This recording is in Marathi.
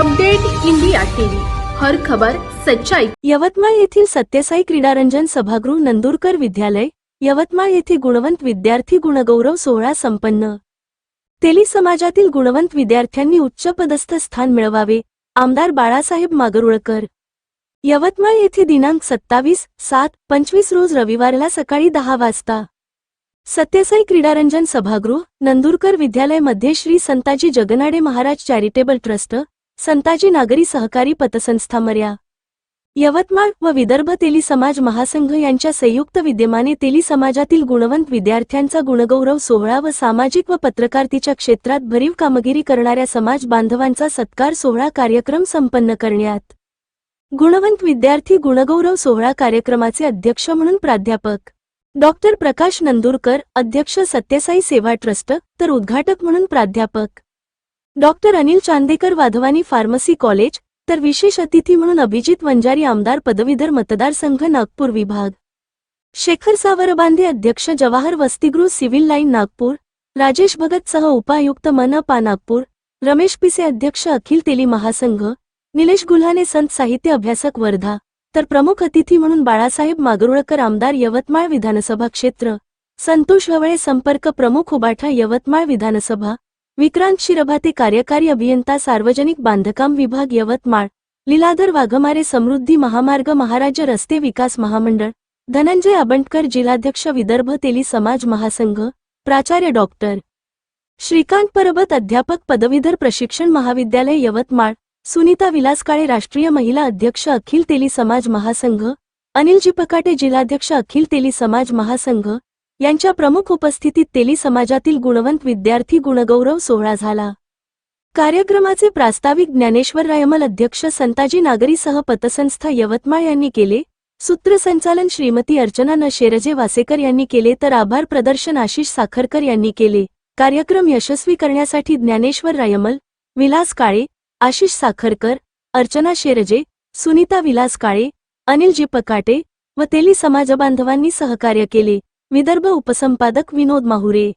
Update India TV. हर खबर सच्चाई. यवतमाळ येथील सत्यसाई क्रीडारंजन सभागृह नंदुरकर विद्यालय यवतमाळ येथे गुणवंत विद्यार्थी गुणगौरव सोहळा संपन्न. तेली समाजातील गुणवंत विद्यार्थ्यांनी उच्च पदस्थ स्थान मिळवावे आमदार बाळासाहेब मागरुळकर. यवतमाळ येथे दिनांक सत्तावीस सात पंचवीस रोज रविवारला सकाळी दहा वाजता. सत्यसाई क्रीडारंजन सभागृह नंदुरकर विद्यालयमध्ये श्री संताजी जगनाडे महाराज चॅरिटेबल ट्रस्ट संताजी नागरी सहकारी पतसंस्था मर्या. यवतमाळ व विदर्भ तेली समाज महासंघ यांच्या संयुक्त विद्यमाने तेली समाजातील गुणवंत विद्यार्थ्यांचा गुणगौरव सोहळा व सामाजिक व पत्रकारितेच्या क्षेत्रात भरीव कामगिरी करणाऱ्या समाज बांधवांचा सत्कार सोहळा कार्यक्रम संपन्न करण्यात. गुणवंत विद्यार्थी गुणगौरव सोहळा कार्यक्रमाचे अध्यक्ष म्हणून प्राध्यापक. डॉक्टर प्रकाश नंदुरकर अध्यक्ष सत्यसाई सेवा ट्रस्ट तर उद्घाटक म्हणून प्राध्यापक. Doctor Anil Chandekar Wadhwani pharmacy college तर विशेष अतिथी म्हणून अभिजित वंजारी आमदार पदवीधर मतदारसंघ नागपूर विभाग. शेखर सावरबांधे अध्यक्ष जवाहर वसतिगृह सिव्हिल लाईन नागपूर राजेश भगतसह उपायुक्त मनपा नागपूर रमेश पिसे अध्यक्ष अखिल तेली महासंघ निलेश गुल्हाने संत साहित्य अभ्यासक वर्धा तर प्रमुख अतिथी म्हणून बाळासाहेब मागरुळकर आमदार यवतमाळ विधानसभा क्षेत्र संतोष हवळे संपर्क प्रमुख उबाठा यवतमाळ विधानसभा विक्रांत शिरभाते कार्यकारी अभियंता सार्वजनिक बांधकाम विभाग यवतमाळ लीलाधर वाघमारे समृद्धी महामार्ग महाराज रस्ते विकास महामंडळ धनंजय आबंटकर जिल्हाध्यक्ष विदर्भ तेली समाज महासंघ प्राचार्य डॉक्टर श्रीकांत परबत अध्यापक पदवीधर प्रशिक्षण महाविद्यालय यवतमाळ सुनीता विलास काळे राष्ट्रीय महिला अध्यक्ष अखिल तेली समाज महासंघ अनिलजी पकाटे जिल्हाध्यक्ष अखिल तेली समाज महासंघ यांच्या प्रमुख उपस्थितीत तेली समाजातील गुणवंत विद्यार्थी गुणगौरव सोहळा झाला. कार्यक्रमाचे प्रास्ताविक ज्ञानेश्वर रायमल अध्यक्ष संताजी नागरीसह पतसंस्था यवतमाळ यांनी केले. सूत्रसंचालन श्रीमती अर्चना न शेरजे वासेकर यांनी केले तर आभार प्रदर्शन आशिष साखरकर यांनी केले. कार्यक्रम यशस्वी करण्यासाठी ज्ञानेश्वर रायमल विलास काळे आशिष साखरकर अर्चना शेरजे सुनीता विलास काळे अनिलजी पकाटे व तेली समाजबांधवांनी सहकार्य केले. विदर्भ उपसंपादक विनोद माहुरे.